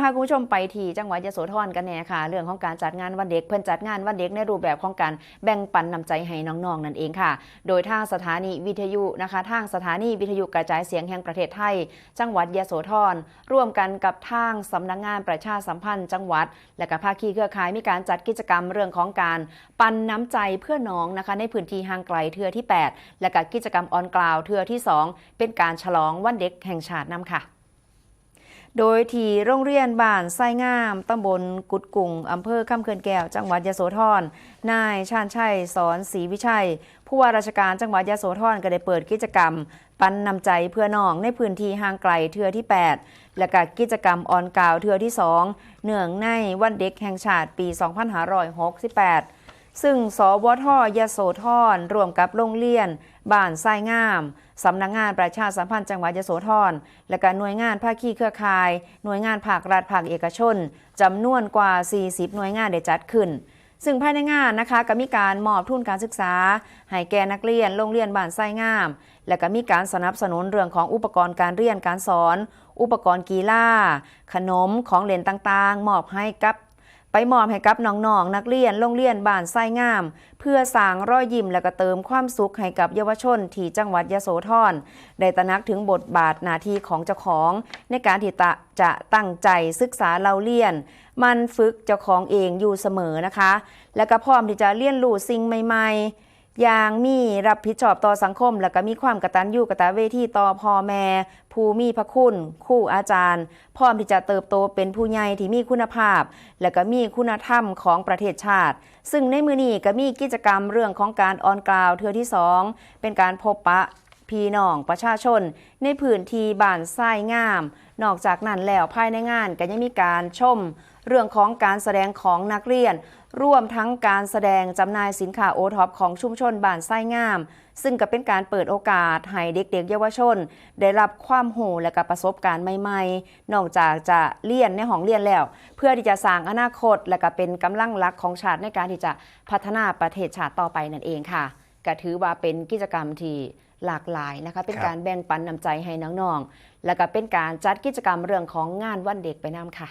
พาคุณผู้ชมไปที่จังหวัดยโสธรกันแน่ค่ะ เรื่องของการจัดงานวันเด็กเพิ่นจัดงานวันเด็กในรูปแบบของการแบ่งปันนำใจให้น้องๆนั่นเองค่ะ โดยทางสถานีวิทยุนะคะทางสถานีวิทยุกระจายเสียงแห่งประเทศไทย จังหวัดยโสธรร่วมกันกับทางสำนักงานประชาสัมพันธ์ จังหวัด และกับภาคีเครือข่ายมีการจัดกิจกรรมเรื่องของการปันน้ำใจเพื่อน้องนะคะในพื้นที่ห่างไกลเทือที่ 8 และกับกิจกรรมออนกราวเทือที่ 2 เป็นการฉลองวันเด็กแห่งชาตินํค่ะ โดยที่โรงเรียนบ้านไส้งามตำบลกุดกุ่งอำเภอคำเขื่อนแก้ว จังหวัดยโสธร นายชาญชัยสอนศรีวิชัย ผู้ว่าราชการจังหวัดยโสธรก็ได้เปิดกิจกรรม ปันนำใจเพื่อน้องในพื้นที่ห่างไกลเทือที่ 8 และก็กิจกรรมออนกาวเทือที่ 2 เนื่องในวันเด็กแห่งชาติปี 2568 ซึ่งสวทยโสธรร่วมกับโรงเรียน บ้านทรายงาม สำนักงงานประชาสัมพันธ์จังหวัดยโสธร และก็หน่วยงานภาคีเครือข่าย หน่วยงานภาครัฐภาคเอกชน จำนวนกว่า 40 หน่วยงานได้จัดขึ้น ซึ่งภายในงานนะคะก็มีการมอบทุนการศึกษา ให้แก่นักเรียนโรงเรียนบ้านไส้งาม และก็มีการสนับสนุนเรื่องของอุปกรณ์การเรียนการสอน อุปกรณ์กีฬาขนมของเล่นต่างๆ มอบให้กับ ไปมอบให้กับน้องๆนักเรียนโรงเรียนบ้านไส้งาม เพื่อสร้างรอยยิ้มและก็เติมความสุขให้กับเยาวชนที่จังหวัดยโสธรได้ตระหนักถึงบทบาทหน้าที่ของเจ้าของ ในการที่จะตั้งใจศึกษาเราเรียน มันฝึกเจ้าของเองอยู่เสมอนะคะ และก็พร้อมที่จะเรียนรู้สิ่งใหม่ๆ อย่างมีรับผิดชอบต่อสังคม และก็มีความกตัญญูกตเวทีต่อพ่อแม่ผู้มีพระคุณ คู่อาจารย์ พร้อมที่จะเติบโตเป็นผู้ใหญ่ที่มีคุณภาพ และก็มีคุณธรรมของประเทศชาติ ซึ่งในมือนี้ก็มีกิจกรรมเรื่องของการออนกล่าวเทือที่2เป็นการพบปะ พี่น้องประชาชน ในพื้นที่บ้านทรายงาม นอกจากนั้นแล้วภายในงานก็ยังมีการชม เรื่องของการแสดงของนักเรียน ร่วมทั้งการแสดงจำหน่ายสินค้าโอท็อปของชุมชนบ้านไส้งาม ซึ่งก็เป็นการเปิดโอกาสให้เด็กๆเยาวชน ได้รับความหูและก็ประสบการณ์ใหม่ๆ นอกจากจะเรียนในห้องเรียนแล้ว เพื่อที่จะสร้างอนาคต และก็เป็นกำลังหลักของชาติในการที่จะพัฒนาประเทศชาติต่อไปนั่นเองค่ะก็ถือว่าเป็นกิจกรรมที่ หลากหลายนะคะเป็นครับการแบ่งปันน้ำใจให้น้องๆและก็เป็นการจัดกิจกรรมเรื่องของงานวันเด็กไปนํค่ะ